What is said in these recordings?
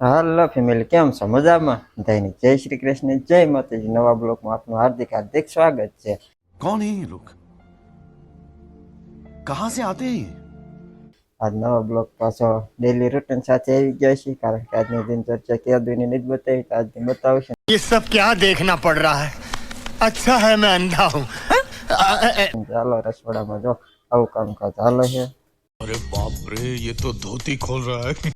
હાલો family કેમ છો મજામાં બધાયને જય શ્રી કૃષ્ણ જય માતાજી નવા બ્લોકમાં આપનું હાર્દિક હાર્દિક સ્વાગત છે कौन है ये लोग कहां से आते हैं ये? આજ નવા બ્લોક પાછો ડેલી રૂટીન સાથે આવી ગયા છે કારણ કે આજની દિનચર્યા કેદુની નથી બતાવી તો આજની બતાવશે ये सब क्या देखना पड़ रहा है अच्छा है मैं अंधा हूँ ચાલો રસોડામાં જો આવું કામકાજ હાલે છે अरे बाप रे ये तो धोती खोल रहा है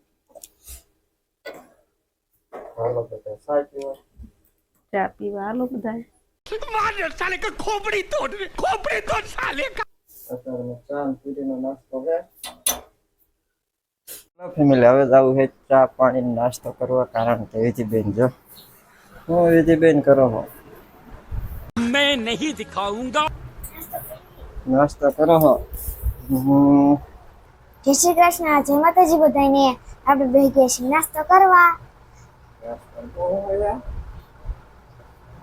આલો બધા ચા પીવા. ચા પીવા. આલો બધા માને સાલે કે ખોપડી તોડ ખોપડી તોડ સાલે અત્યારે મેં ચા પીડીનો નાસ્તો કે ફેમિલી હવે જવું છે ચા પાણી નાસ્તો કરવા. કારણ કે વિજીબેન જો. હું બેન કરો હો. મેં નહીં દિખાઉંગા. નાસ્તો કરો હો. જય શ્રી કૃષ્ણ. જય માતાજી બધાને આપણે ભેગી છીએ નાસ્તો કરવા.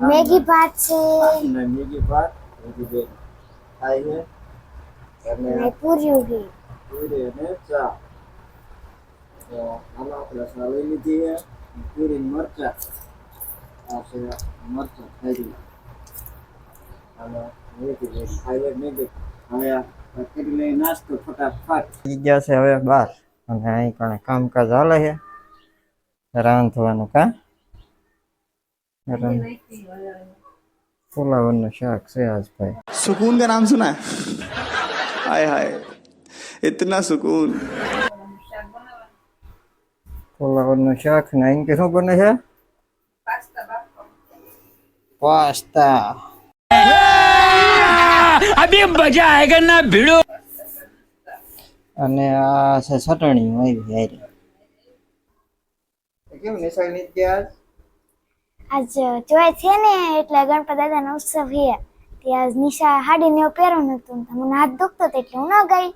મેગી ભાત છે. અને બીજી વાત વિધિબેન ખાય છે અને પૂર્યું છે પૂરી અને ચા. તો હાલો આપણે લઈ લીધી છે. પૂરી ને મરચા. આ છે મરચા ખાઈ અને વિધિબેન ખાઈ લે મેગી. હવે લઈ નાસ્તો ફટાફટ. થઈ ગયા છે હવે બાર. અને અહીં પણ કામકાજ હાલે છે. રાંધવાનું કા ફુલાવરનું શાક છે આજ ભાઈ सुकून का नाम सुना है हाय हाय इतना सुकून ફુલાવરનું શાક ને અહીં કે શું બને છે પાસ્તા अभी मजा आएगा ना भिड़ो અને આ છે ચટણી મારી હારી કેમ નિશાળની ત્યાં આજ? જોય છે ને એટલે ગણપત દાદાનો ઉત્સવ હે ત્યાં નિશા હાડી ને પહેરવાનું હતું. મને હાથ દુખતો હતો એટલે હું ન ગઈ.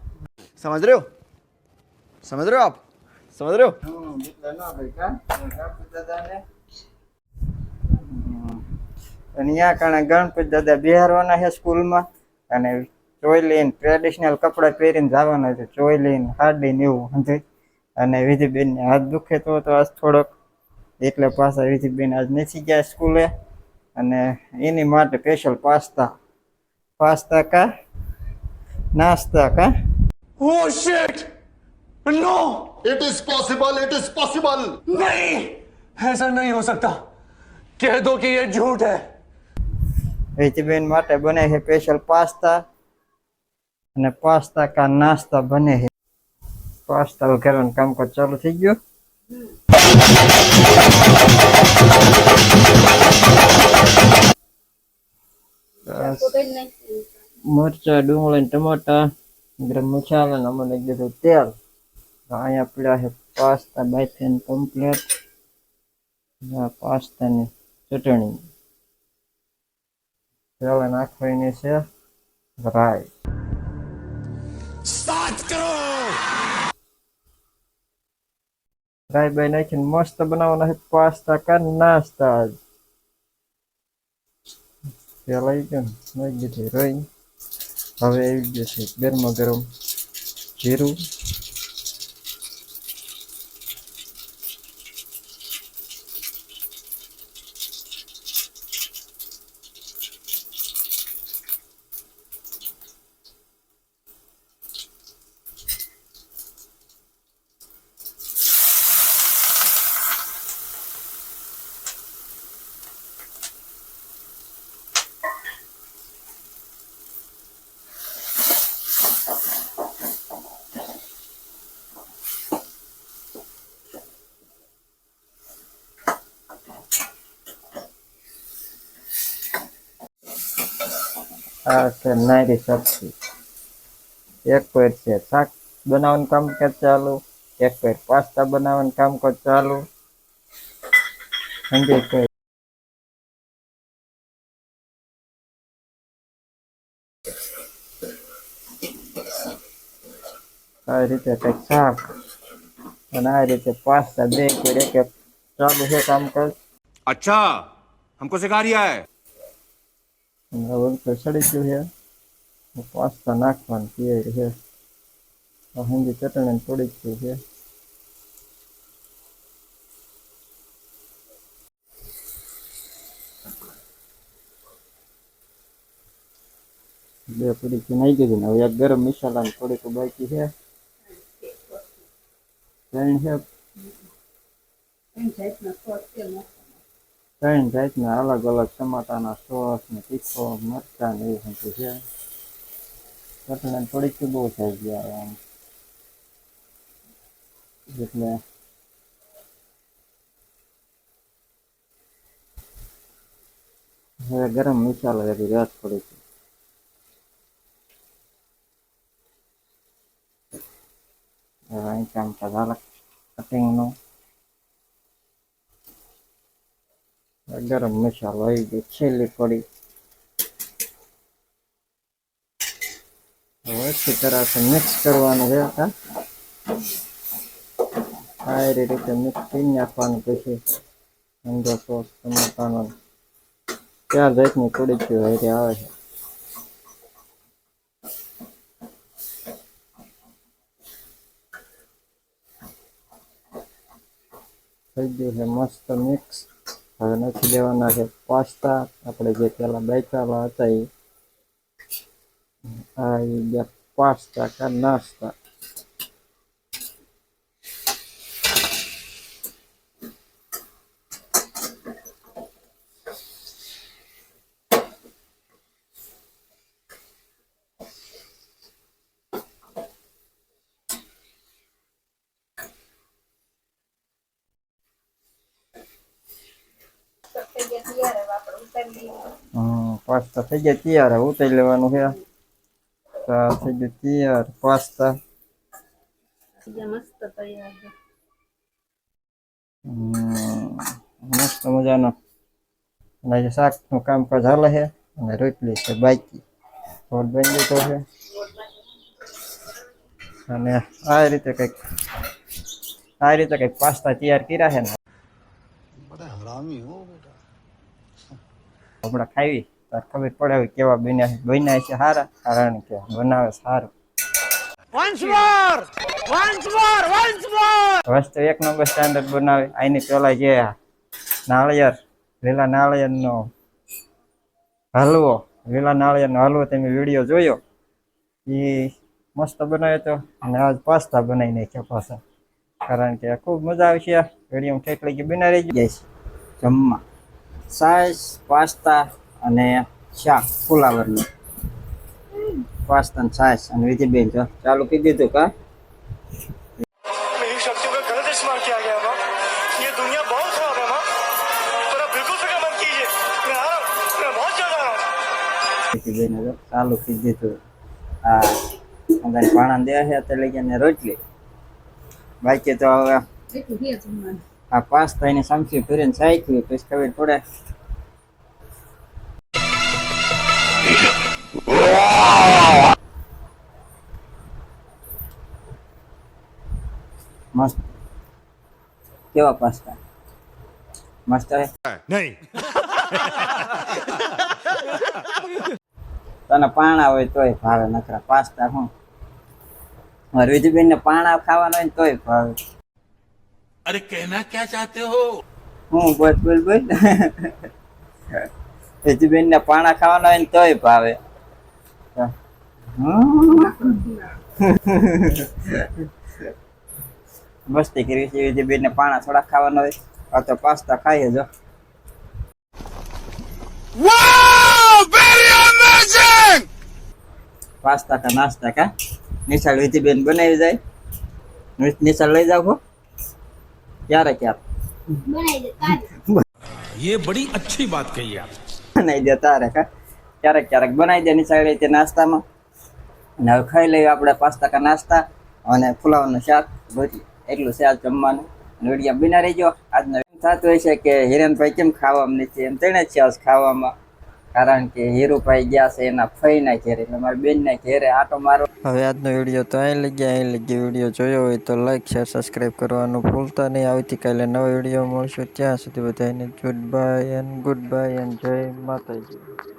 સમજ રહ્યો? સમજ રહ્યો આપ? સમજ રહ્યો? હું મિત્ર કારણે ગણપત દાદા બિહારવાના છે સ્કૂલમાં. અને ચોઈ લઈને ટ્રેડિશનલ કપડાં પહેરીને જવાના છે. ચોઈ લઈને હાડી ને એવું સમજાય. અને વિધિબેનને હાથ દુખે તો તો આજ થોડોક એટલે પાછા વિધિબેન આજ નથી ગયા સ્કૂલે અને એની માટે સ્પેશિયલ પાસ્તા પાસ્તા કા નાસ્તા કા Oh shit! No! It is possible it is possible नहीं ऐसा नहीं हो सकता कह दो कि ये झूठ है વિધિબેન માટે બને છે સ્પેશિયલ પાસ્તા અને પાસ્તા કા નાસ્તા બને છે પાસ્તા વઘારવાનું કામકાજ ચાલુ થઈ ગયું બસ. મરચા ડુંગળી ને ટમાટા ગરમ મસાલા ને આમાં નાખી દીધું તેલ તો અહીંયા પડ્યા છે પાસ્તા બાફીને કમ્પ્લીટ આ પાસ્તાની ચટણી પેલા નાખવાની છે રાઈ રાઈ બાઈ નાખીને મસ્ત બનાવવાના છે. પાસ્તા કા નાસ્તા આજ? પેલા આવી ગયો નાખી દીધી રાઈ. હવે આવી ગયો છે. ગરમ જીરું. આ છે નાયરી સબ્જી એક પેર છે શાક બનાવવાનું કામકાજ ચાલુ એક પેર પાસ્તા બનાવવાનું કામકાજ ચાલુ સંજય પેર આ રીતે કંઈક શાક અને આ રીતે પાસ્તા બે પેર એક એક ચાલુ છે કામકાજ And I will pressure it here. I pass the knock one here. here. I hang the curtain and put it through here. બે પડી ચીનાઈ ગઈ ને હવે ગરમ મસાલાની થોડીક બાકી છે ત્રણ છે ત્રણ જાતના અલગ અલગ ટમાટાના સોસ ને તીખો મરચાં ને એવું બધું છે ચટણી થોડીક બહુ થઈ ગયા આમ એટલે હવે ગરમ મસાલો એવી રાત થોડીક હવે અહીં કામ ચાલે કટિંગનું ગરમ મસાલો આવી ગયો, છેલ્લી પડી હવે અચ્છી તરહ મિક્સ કરવાનું છે હા સારી રીતે મિક્સ કરી નાખવાનું પછી અંદર સોસ ટમાટાનો ચાર જાતની કુડીચી વેરી આવે છે. થઈ ગયું છે મસ્ત મિક્સ હવે નથી દેવાના છે. પાસ્તા આપણે જે પેલા બેચાલા હતા એ. આ પાસ્તા કા નાસ્તા. પાસ્તા થઈ ગયા તૈયાર હવે ઉતારી લેવાનું છે તો આ થઈ ગયું તૈયાર પાસ્તા મસ્ત તૈયાર છે હમ, મસ્ત મજાનો અને આજે શાકનું કામકાજ હાલે છે અને રોટલી છે બાકી રોટ બની દીધો છે અને આ રીતે કંઈક આ રીતે કંઈક પાસ્તા તૈયાર કર્યા છે ને હમણાં ખાવી ખબર પડે કેવા બન્યા છે. બન્યા છે સારા કારણ કે બનાવે સારું. વસ્તુ એક નંબર સ્ટાન્ડર્ડ બનાવે. આની પેલા જે નાળિયેર લીલા નાળિયેરનો હલવો લીલા નાળિયેરનો હલવો તમે વીડિયો જોયો? એ મસ્ત બનાવ્યો હતો અને આજ પાસ્તા બનાવી નાખ્યા પાછા. કારણ કે ખૂબ મજા આવશે વીડિયો ઠેક લગી બનાવી જાય છે જમવા. size pasta ane shark pula lo pasta and size ane itu bento calo pidi tu ka? Kalau kita itu, ah, આ પાસ્તા એને સમસી ફરીને સાઈકલી પછી ખબર પડે. મસ્ત. કેવા પાસ્તા? મસ્ત હે. नहीं તને પાણા હોય તોય ભાવે નખરા પાસ્તા હું. મારી વિધિબેન ને પાણા ખાવાના હોય તોય ભાવે. अरे कहना क्या चाहते हो હું બોલ બોલ બોલ વિધિબેન ને પાણા ખાવાના હોય ને તોય ભાવે મસ્તી કરી છે વિધિબેન ને પાણા થોડા ખાવાના હોય આ તો પાસ્તા ખાઈએ જો પાસ્તા કા નાસ્તા કા નિશાળ વિધિબેન બનાવી જાય નિ- નિશાળ લઈ જાવ હો ક્યારે ક્યારે બનાવી દે તારે ये बड़ी अच्छी बात कही आप બનાવી દે તારે કા ક્યારેક ક્યારેક બનાવી દે નિશાળ રીતે નાસ્તામાં અને હવે ખાઈ લઈએ આપણે પાંચ ટકા નાસ્તા અને ફુલાવાનું શાક ભજી એટલું છે આજ જમવાનું અને વિડીયો બિના રહીજો આજનો એમ થતું હોય છે કે હિરેનભાઈ કેમ ખાવામાં નથી એમ તેણે જ છે આજ ખાવામાં કારણ કે હીરુભાઈ ગયા છે એના ફઈના ઘેરે. એટલે મારી બેનના ઘેરે આટો મારો. હવે આજનો વીડિયો તો અહીં લઈ ગયા. અહીં લઈ વીડિયો જોયો હોય તો લાઈક શેર સબસ્ક્રાઈબ કરવાનું ભૂલતા નહીં. આવતીકાલે નવો વીડિયો મળશું. ત્યાં સુધી બધાને good bye and good bye and જય માતાજી.